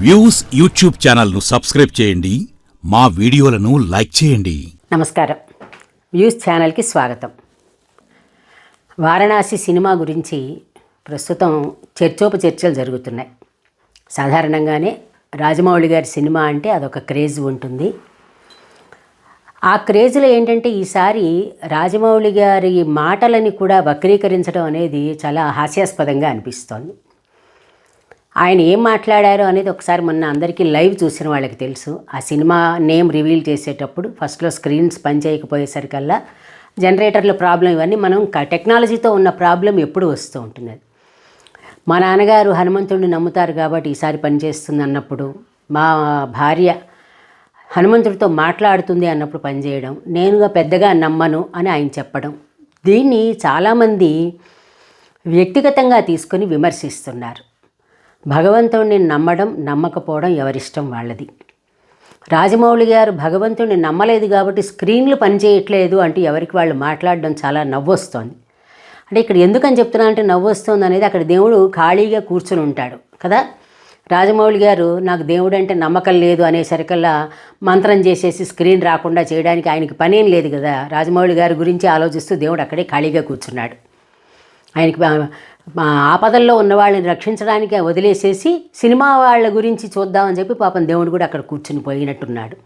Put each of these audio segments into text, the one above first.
Views YouTube ఛానల్ను subscribe చేయండి. మా వీడియోలను లైక్ చేయండి. నమస్కారం. వ్యూస్ ఛానల్కి స్వాగతం. వారణాసి సినిమా గురించి ప్రస్తుతం చర్చోపచర్చలు జరుగుతున్నాయి. సాధారణంగానే రాజమౌళి గారి సినిమా అంటే అదొక క్రేజ్ ఉంటుంది. ఆ క్రేజ్లో ఏంటంటే ఈసారి రాజమౌళి గారి మాటలని కూడా వక్రీకరించడం అనేది చాలా హాస్యాస్పదంగా అనిపిస్తోంది. ఆయన ఏం మాట్లాడారో అనేది ఒకసారి మొన్న అందరికీ లైవ్ చూసిన వాళ్ళకి తెలుసు. ఆ సినిమా నేమ్ రివీల్ చేసేటప్పుడు ఫస్ట్లో స్క్రీన్స్ పనిచేయకపోయేసరికల్లా జనరేటర్ల ప్రాబ్లం ఇవన్నీ మనం టెక్నాలజీతో ఉన్న ప్రాబ్లం ఎప్పుడు వస్తూ ఉంటుంది మా నాన్నగారు హనుమంతుడిని నమ్ముతారు కాబట్టి ఈసారి పనిచేస్తుంది అన్నప్పుడు మా భార్య హనుమంతుడితో మాట్లాడుతుంది అన్నప్పుడు పనిచేయడం నేనుగా పెద్దగా నమ్మను అని ఆయన చెప్పడం దీన్ని చాలామంది వ్యక్తిగతంగా తీసుకొని విమర్శిస్తున్నారు. భగవంతుడిని నమ్మడం నమ్మకపోవడం ఎవరిష్టం వాళ్ళది. రాజమౌళి గారు భగవంతుడిని నమ్మలేదు కాబట్టి స్క్రీన్లు పనిచేయట్లేదు అంటూ ఎవరికి వాళ్ళు మాట్లాడడం చాలా నవ్వొస్తోంది. అంటే ఇక్కడ ఎందుకని చెప్తున్నా అంటే నవ్వొస్తుంది అనేది అక్కడ దేవుడు ఖాళీగా కూర్చుని ఉంటాడు కదా? రాజమౌళి గారు నాకు దేవుడు అంటే నమ్మకం లేదు అనేసరికల్లా మంత్రం చేసేసి స్క్రీన్ రాకుండా చేయడానికి ఆయనకి పనేం లేదు కదా? రాజమౌళి గారి గురించి ఆలోచిస్తూ దేవుడు అక్కడే ఖాళీగా కూర్చున్నాడు. ఆయనకి ఆపదల్లో ఉన్న వాళ్ళని రక్షించడానికే వదిలేసేసి సినిమా వాళ్ళ గురించి చూద్దామని చెప్పి పాపం దేవుడు కూడా అక్కడ కూర్చుని పోయినట్టున్నాడు.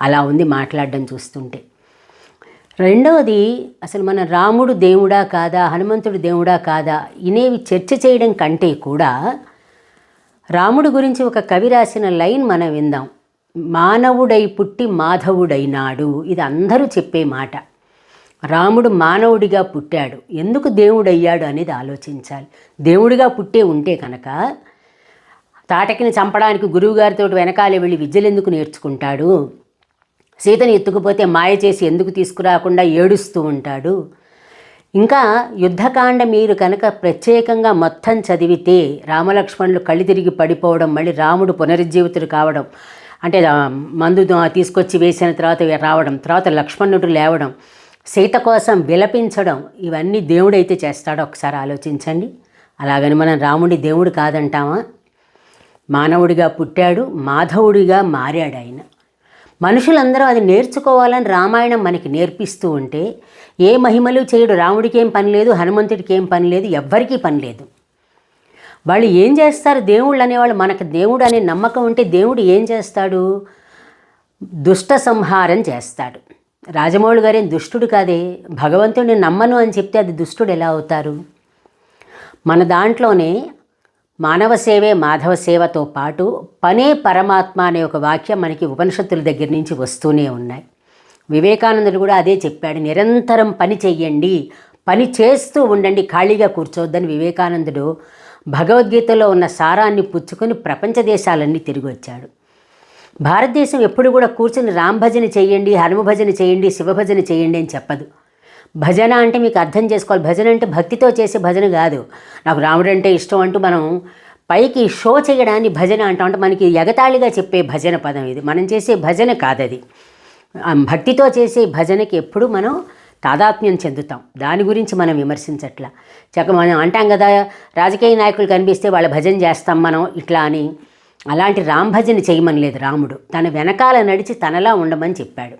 అలా ఉంది మాట్లాడడం చూస్తుంటే. రెండవది అసలు మన రాముడు దేవుడా కాదా హనుమంతుడు దేవుడా కాదా ఇనేవి చర్చ చేయడం కంటే కూడా రాముడు గురించి ఒక కవి రాసిన లైన్ మనం విందాం. మానవుడై పుట్టి మాధవుడైనాడు. ఇది అందరూ చెప్పే మాట. రాముడు మానవుడిగా పుట్టాడు. ఎందుకు దేవుడయ్యాడు అనేది ఆలోచించాలి. దేవుడిగా పుట్టే ఉంటే కనుక తాటకిని చంపడానికి గురువుగారితో వెనకాలే వెళ్ళి విద్యలు ఎందుకు నేర్చుకుంటాడు? సీతని ఎత్తుకుపోతే మాయ చేసి ఎందుకు తీసుకురాకుండా ఏడుస్తూ ఉంటాడు? ఇంకా యుద్ధకాండ మీరు కనుక ప్రత్యేకంగా మొత్తం చదివితే రామలక్ష్మణులు కళ్ళు తిరిగి పడిపోవడం మళ్ళీ రాముడు పునరుజ్జీవితుడు కావడం అంటే మందు తీసుకొచ్చి వేసిన తర్వాత రావడం తర్వాత లక్ష్మణుడు లేవడం సీత కోసం విలపించడం ఇవన్నీ దేవుడైతే చేస్తాడో ఒకసారి ఆలోచించండి. అలాగని మనం రాముడి దేవుడు కాదంటామా? మానవుడిగా పుట్టాడు మాధవుడిగా మారాడు ఆయన. మనుషులందరూ అది నేర్చుకోవాలని రామాయణం మనకి నేర్పిస్తూ ఉంటే ఏ మహిమలు చేయడు రాముడికి ఏం పని లేదు హనుమంతుడికి ఏం పని లేదు ఎవ్వరికీ పని లేదు. వాళ్ళు ఏం చేస్తారు? దేవుళ్ళు అనేవాళ్ళు మనకు దేవుడు అనే నమ్మకం ఉంటే దేవుడు ఏం చేస్తాడు? దుష్ట సంహారం చేస్తాడు. రాజమౌళి గారేం దుష్టుడు కాదే? భగవంతుడిని నమ్మను అని చెప్తే అది దుష్టుడు ఎలా అవుతారు? మన దాంట్లోనే మానవ సేవే మాధవ సేవతో పాటు పనే పరమాత్మ అనే ఒక వాక్యం మనకి ఉపనిషత్తుల దగ్గర నుంచి వస్తూనే ఉన్నాయి. వివేకానందుడు కూడా అదే చెప్పాడు నిరంతరం పని చెయ్యండి పని చేస్తూ ఉండండి ఖాళీగా కూర్చోవద్దని వివేకానందుడు భగవద్గీతలో ఉన్న సారాన్ని పుచ్చుకొని ప్రపంచ దేశాలన్నీ తిరిగి వచ్చాడు. భారతదేశం ఎప్పుడు కూడా కూర్చుని రామ్ భజన చేయండి హనుమభజన చేయండి శివభజన చేయండి అని చెప్పదు. భజన అంటే మీకు అర్థం చేసుకోవాలి. భజన అంటే భక్తితో చేసే భజన కాదు. నాకు రాముడు అంటే ఇష్టం అంటూ మనం పైకి షో చేయడాన్ని భజన అంటాం. అంటే మనకి ఎగతాళిగా చెప్పే భజన పదం ఇది. మనం చేసే భజన కాదది. భక్తితో చేసే భజనకి ఎప్పుడు మనం తాదాత్మ్యం చెందుతాం. దాని గురించి మనం విమర్శించట్లా. చక్క మనం అంటాం కదా రాజకీయ నాయకులు కనిపిస్తే వాళ్ళ భజన చేస్తాం మనం ఇట్లా అని. అలాంటి రామ్ భజన చేయమని లేదు రాముడు. తన వెనకాల నడిచి తనలా ఉండమని చెప్పాడు.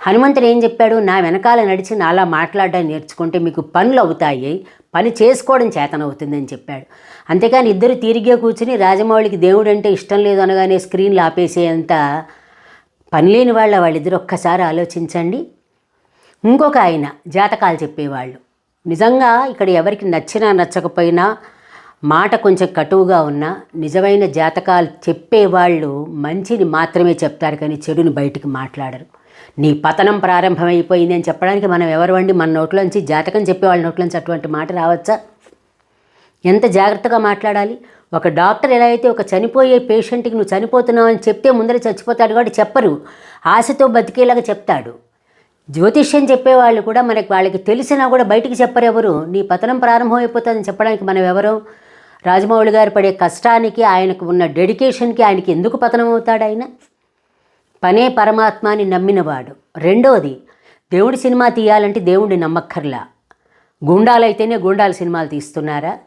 హనుమంతుడు ఏం చెప్పాడు? నా వెనకాల నడిచి నాలా మాట్లాడడం నేర్చుకుంటే మీకు పనులు అవుతాయి. పని చేసుకోవడం చేతనవుతుందని చెప్పాడు. అంతేకాని ఇద్దరు తిరిగే కూర్చుని రాజమౌళికి దేవుడు అంటే ఇష్టం లేదు అనగానే స్క్రీన్లు ఆపేసేంత పని లేని వాళ్ళ వాళ్ళిద్దరు ఒక్కసారి ఆలోచించండి. ఇంకొక ఆయన జాతకాలు చెప్పేవాళ్ళు. నిజంగా ఇక్కడ ఎవరికి నచ్చినా నచ్చకపోయినా మాట కొంచెం కటువుగా ఉన్నా నిజమైన జాతకాలు చెప్పేవాళ్ళు మంచిని మాత్రమే చెప్తారు కానీ చెడుని బయటికి మాట్లాడరు. నీ పతనం ప్రారంభమైపోయింది అని చెప్పడానికి మనం ఎవరు వండి మన నోట్లోంచి జాతకం చెప్పేవాళ్ళ నోట్లోంచి అటువంటి మాట రావచ్చా? ఎంత జాగ్రత్తగా మాట్లాడాలి? ఒక డాక్టర్ ఎలా అయితే ఒక చనిపోయే పేషెంట్కి నువ్వు చనిపోతున్నావు అని చెప్తే ముందర చచ్చిపోతాడు కాబట్టి చెప్పరు. ఆశతో బతికేలాగా చెప్తాడు. జ్యోతిష్యం చెప్పేవాళ్ళు కూడా మనకి వాళ్ళకి తెలిసినా కూడా బయటికి చెప్పరు ఎవరు. నీ పతనం ప్రారంభమైపోతుందని చెప్పడానికి మనం ఎవరు? రాజమౌళి గారు పడే కష్టానికి ఆయనకు ఉన్న డెడికేషన్కి ఆయనకి ఎందుకు పతనం అవుతాడు ఆయన? పనే పరమాత్మ అని నమ్మినవాడు. రెండోది దేవుడి సినిమా తీయాలంటే దేవుడిని నమ్మక్కర్లా. గుండాలైతేనే గుండాల సినిమాలు తీస్తున్నారా?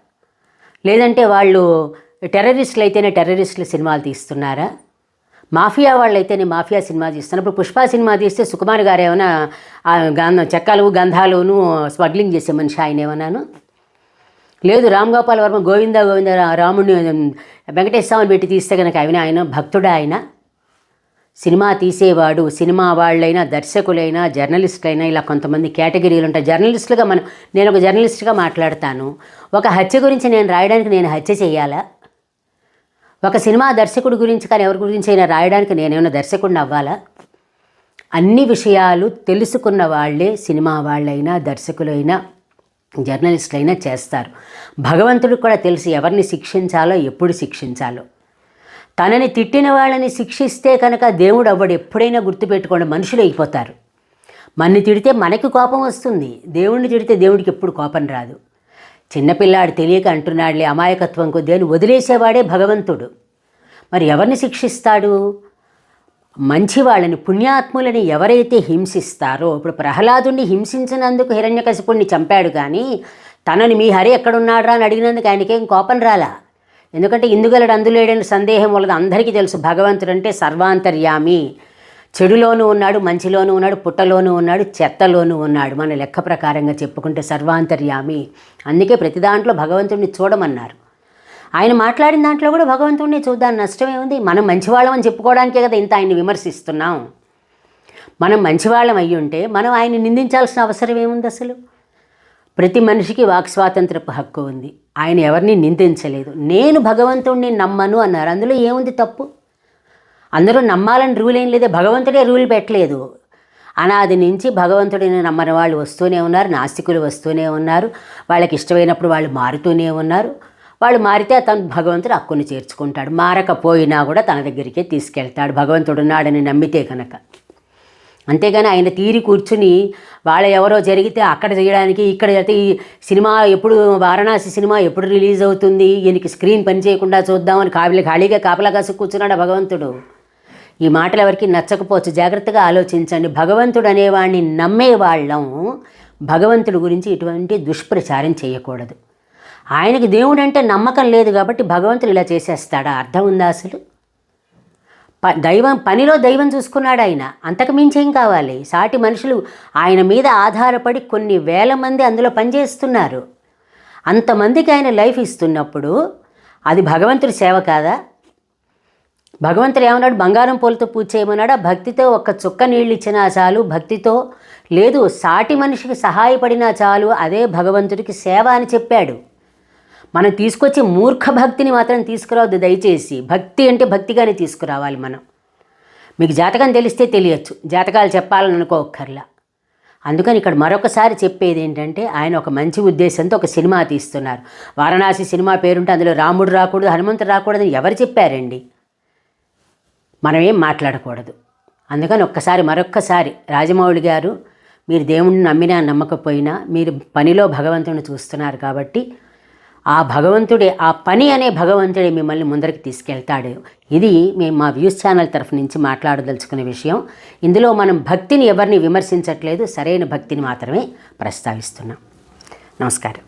లేదంటే వాళ్ళు టెర్రరిస్టులు అయితేనే టెర్రరిస్టుల సినిమాలు తీస్తున్నారా? మాఫియా వాళ్ళు అయితేనే మాఫియా సినిమా తీస్తున్నారు. ఇప్పుడు పుష్ప సినిమా తీస్తే సుకుమార్ గారు ఏమైనా ఆ గంధం చెక్కలు గంధాలును స్మగ్లింగ్ చేసే మనిషి ఆయన ఏమన్నాను? లేదు రామ్ గోపాల్ వర్మ గోవింద గోవింద రాముడిని వెంకటేశ్వర స్వామిని పెట్టి తీస్తే కనుక ఆయన ఆయన భక్తుడా ఆయన? సినిమా తీసేవాడు సినిమా వాళ్ళైనా దర్శకులైనా జర్నలిస్టులైనా ఇలా కొంతమంది కేటగిరీలు ఉంటాయి. జర్నలిస్టులుగా మనం నేను ఒక జర్నలిస్ట్గా మాట్లాడతాను. ఒక హత్య గురించి నేను రాయడానికి నేను హత్య చేయాలా? ఒక సినిమా దర్శకుడి గురించి కానీ ఎవరి గురించి అయినా రాయడానికి నేనేమైనా దర్శకుడిని అవ్వాలా? అన్ని విషయాలు తెలుసుకున్న వాళ్ళే సినిమా వాళ్ళైనా దర్శకులైనా జర్నలిస్టులైనా చేస్తారు. భగవంతుడికి కూడా తెలుసు ఎవరిని శిక్షించాలో ఎప్పుడు శిక్షించాలో. తనని తిట్టిన వాళ్ళని శిక్షిస్తే కనుక దేవుడు అవ్వడు. ఎప్పుడైనా గుర్తుపెట్టుకోండి మనుషులు అయిపోతారు. మన్ని తిడితే మనకి కోపం వస్తుంది. దేవుణ్ణి తిడితే దేవుడికి ఎప్పుడు కోపం రాదు. చిన్నపిల్లాడు తెలియక అంటున్నాడులే అమాయకత్వం కొద్ది అని వదిలేసేవాడే భగవంతుడు. మరి ఎవరిని శిక్షిస్తాడు? మంచి వాళ్ళని పుణ్యాత్ములని ఎవరైతే హింసిస్తారో ఇప్పుడు ప్రహ్లాదుని హింసించినందుకు హిరణ్యకశిపుణ్ణి చంపాడు కానీ తనని మీ హరి ఎక్కడున్నాడ్రా అని అడిగినందుకు ఆయనకేం కోపం రాలా? ఎందుకంటే ఇందుగలడు అందులేడని సందేహం వలన అందరికీ తెలుసు. భగవంతుడు అంటే సర్వాంతర్యామి. చెడులోనూ ఉన్నాడు మంచిలోనూ ఉన్నాడు పుట్టలోనూ ఉన్నాడు చెత్తలోనూ ఉన్నాడు. మన లెక్క ప్రకారంగా చెప్పుకుంటే సర్వాంతర్యామి. అందుకే ప్రతి దాంట్లో భగవంతుడిని చూడమన్నారు. ఆయన మాట్లాడిన దాంట్లో కూడా భగవంతుడిని చూద్దాం నష్టమే ఉంది. మనం మంచివాళ్ళం అని చెప్పుకోవడానికే కదా ఇంత ఆయన్ని విమర్శిస్తున్నాం. మనం మంచివాళ్ళం అయ్యి ఉంటే మనం ఆయన్ని నిందించాల్సిన అవసరం ఏముంది అసలు? ప్రతి మనిషికి వాక్ స్వాతంత్రపు హక్కు ఉంది. ఆయన ఎవరిని నిందించలేదు. నేను భగవంతుడిని నమ్మను అన్నారు. అందులో ఏముంది తప్పు? అందరూ నమ్మాలని రూల్ ఏం లేదే. భగవంతుడే రూల్ పెట్టలేదు. అనాది నుంచి భగవంతుడిని నమ్మని వాళ్ళు వస్తూనే ఉన్నారు. నాస్తికులు వస్తూనే ఉన్నారు. వాళ్ళకి ఇష్టమైనప్పుడు వాళ్ళు మారుతూనే ఉన్నారు. వాళ్ళు మారితే తను భగవంతుడు అక్కును చేర్చుకుంటాడు. మారకపోయినా కూడా తన దగ్గరికే తీసుకెళ్తాడు. భగవంతుడు ఉన్నాడని నమ్మితే కనుక అంతేగాని ఆయన తీరి కూర్చుని వాళ్ళ ఎవరో జరిగితే అక్కడ చేయడానికి ఇక్కడ అయితే ఈ సినిమా ఎప్పుడు వారణాసి సినిమా ఎప్పుడు రిలీజ్ అవుతుంది? ఈయనకి స్క్రీన్ పని చేయకుండా చూద్దామని ఖాళీ ఖాళీగా కాపలా కాసి కూర్చున్నాడు భగవంతుడు? ఈ మాటలు ఎవరికి నచ్చకపోవచ్చు. జాగ్రత్తగా ఆలోచించండి. భగవంతుడు అనేవాడిని నమ్మేవాళ్ళం. భగవంతుడి గురించి ఇటువంటి దుష్ప్రచారం చేయకూడదు. ఆయనకి దేవుడు అంటే నమ్మకం లేదు కాబట్టి భగవంతుడు ఇలా చేసేస్తాడా? అర్థం ఉందా అసలు? ప దైవం పనిలో దైవం చూసుకున్నాడు ఆయన. అంతకు మించి ఏం కావాలి? సాటి మనుషులు ఆయన మీద ఆధారపడి కొన్ని వేల మంది అందులో పనిచేస్తున్నారు. అంతమందికి ఆయన లైఫ్ ఇస్తున్నప్పుడు అది భగవంతుడి సేవ కాదా? భగవంతుడు ఏమన్నాడు? బంగారం పూలతో పూజ చేయమన్నాడా? భక్తితో ఒక్క చుక్క నీళ్ళు ఇచ్చినా చాలు. భక్తితో లేదు సాటి మనిషికి సహాయపడినా చాలు. అదే భగవంతుడికి సేవ అని చెప్పాడు. మనం తీసుకొచ్చే మూర్ఖ భక్తిని మాత్రం తీసుకురావద్దు దయచేసి. భక్తి అంటే భక్తిగానే తీసుకురావాలి మనం. మీకు జాతకం తెలిస్తే తెలియచ్చు. జాతకాలు చెప్పాలని అనుకోక్కర్లా అందుకని ఇక్కడ మరొకసారి చెప్పేది ఏంటంటే ఆయన ఒక మంచి ఉద్దేశంతో ఒక సినిమా తీస్తున్నారు. వారణాసి సినిమా పేరుంటే అందులో రాముడు రాకూడదు హనుమంతుడు రాకూడదని ఎవరు చెప్పారండి? మనం ఏం మాట్లాడకూడదు. అందుకని ఒక్కసారి మరొక్కసారి రాజమౌళి గారు మీరు దేవుణ్ణి నమ్మినా నమ్మకపోయినా మీరు పనిలో భగవంతుని చూస్తున్నారు కాబట్టి ఆ భగవంతుడే ఆ పని అనే భగవంతుడే మిమ్మల్ని ముందరికి తీసుకెళ్తాడు. ఇది మేము మా వ్యూస్ ఛానల్ తరఫు నుంచి మాట్లాడదలుచుకునే విషయం. ఇందులో మనం భక్తిని ఎవరిని విమర్శించట్లేదు సరైన భక్తిని మాత్రమే ప్రస్తావిస్తున్నాం. నమస్కారం.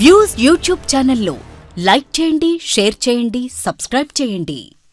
వ్యూస్ యూట్యూబ్ ఛానల్లో లైక్ చేయండి షేర్ చేయండి సబ్స్క్రైబ్ చేయండి.